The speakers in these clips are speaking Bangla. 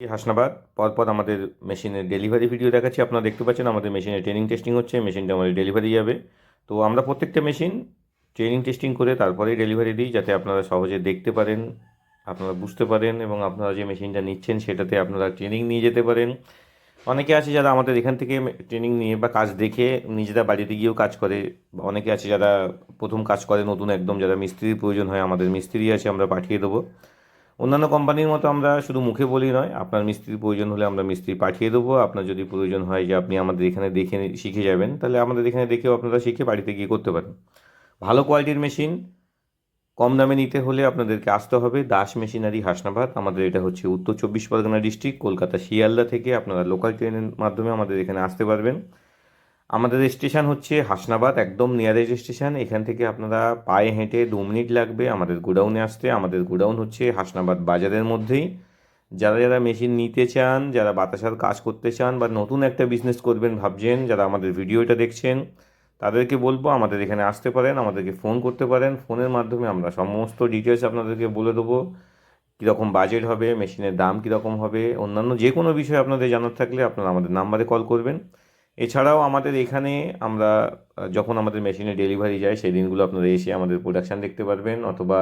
হাসনাবাদ। পরপর আমাদের মেশিনের ডেলিভারি ভিডিও দেখাচ্ছি। আপনারা দেখতে পাচ্ছেন আমাদের মেশিনে ট্রেনিং টেস্টিং হচ্ছে, মেশিনটা আমাদের ডেলিভারি যাবে। তো আমরা প্রত্যেকটা মেশিন ট্রেনিং টেস্টিং করে তারপরেই ডেলিভারি দিই, যাতে আপনারা সহজে দেখতে পারেন, আপনারা বুঝতে পারেন এবং আপনারা যে মেশিনটা নিচ্ছেন সেটাতে আপনারা ট্রেনিং নিয়ে যেতে পারেন। অনেকে আছে যারা আমাদের এখান থেকে ট্রেনিং নিয়ে বা কাজ দেখে নিজেরা বাড়িতে গিয়েও কাজ করে। অনেকে আছে যারা প্রথম কাজ করে, নতুন একদম যারা মিস্ত্রির প্রয়োজন হয়, আমাদের মিস্ত্রি আছে, আমরা পাঠিয়ে দেবো। অন্যান্য কোম্পানির মতো আমরা শুধু মুখে বলি নয়, আপনার মিস্ত্রির প্রয়োজন হলে আমরা মিস্ত্রি পাঠিয়ে দেবো। আপনার যদি প্রয়োজন হয় যে আপনি আমাদের এখানে দেখে শিখে যাবেন, তাহলে আমাদের এখানে দেখেও আপনারা শিখে বাড়িতে গিয়ে করতে পারেন। ভালো কোয়ালিটির মেশিন, কম দামে নিতে হলে আপনাদেরকে আসতে হবে। দাস মেশিনারি হাসনাবাদ, আমাদের এটা হচ্ছে উত্তর চব্বিশ পরগনা ডিস্ট্রিক্ট, কলকাতা শিয়ালদা থেকে আপনারা লোকাল ট্রেনের মাধ্যমে আমাদের এখানে আসতে পারবেন। আমাদের স্টেশন হচ্ছে হাসনাবাদ, একদম নিয়ারেস্ট স্টেশন। এখান থেকে আপনারা পায়ে হেঁটে দু মিনিট লাগবে আমাদের গোডাউনে আসতে। আমাদের গোডাউন হচ্ছে হাসনাবাদ বাজারের মধ্যেই। যারা যারা মেশিন নিতে চান, যারা বাতাসার কাজ করতে চান বা নতুন একটা বিজনেস করবেন ভাবছেন, যারা আমাদের ভিডিওটা দেখছেন, তাদেরকে বলব আমাদের এখানে আসতে পারেন, আমাদেরকে ফোন করতে পারেন। ফোনের মাধ্যমে আমরা সমস্ত ডিটেলস আপনাদেরকে বলে দেবো। কীরকম বাজেট হবে মেশিনের দাম কীরকম হবে, অন্যান্য যে কোনো বিষয়ে আপনাদের জানার থাকলে আপনারা আমাদের নাম্বারে কল করবেন। এছাড়াও আমাদের এখানে আমরা যখন আমাদের মেশিনে ডেলিভারি যায়, সেই দিনগুলো আপনারা এসে আমাদের প্রোডাকশান দেখতে পারবেন, অথবা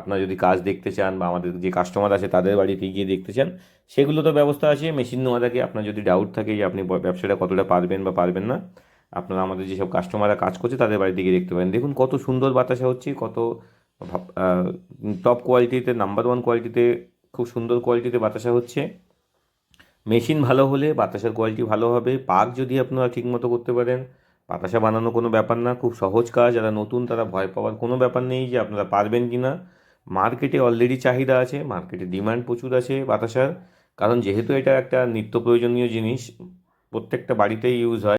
আপনারা যদি কাজ দেখতে চান বা আমাদের যে কাস্টমার আছে তাদের বাড়িতে গিয়ে দেখতে চান, সেগুলো তো ব্যবস্থা আছে। মেশিন নেওয়ার আগে আপনার যদি ডাউট থাকে যে আপনি ব্যবসাটা কতটা পারবেন বা পারবেন না, আপনারা আমাদের যেসব কাস্টমাররা কাজ করছে তাদের বাড়িতে গিয়ে দেখতে পারেন। দেখুন কত সুন্দর বাতাসা হচ্ছে, কত টপ কোয়ালিটিতে নাম্বার ওয়ান কোয়ালিটিতে খুব সুন্দর কোয়ালিটিতে বাতাসা হচ্ছে। মেশিন ভালো হলে বাতাসের কোয়ালিটি ভালো হবে। পাক যদি আপনারা ঠিকমতো করতে পারেন, বাতাসা বানানো কোনো ব্যাপার না। খুব সহজ কাজ, যারা নতুন তারা ভয় পাওয়ার কোনো ব্যাপার নেই যে আপনারা পারবেন কি না মার্কেটে অলরেডি চাহিদা আছে, মার্কেটে ডিমান্ড প্রচুর আছে বাতাসার। কারণ যেহেতু এটা একটা নিত্য প্রয়োজনীয় জিনিস, প্রত্যেকটা বাড়িতেই ইউজ হয়।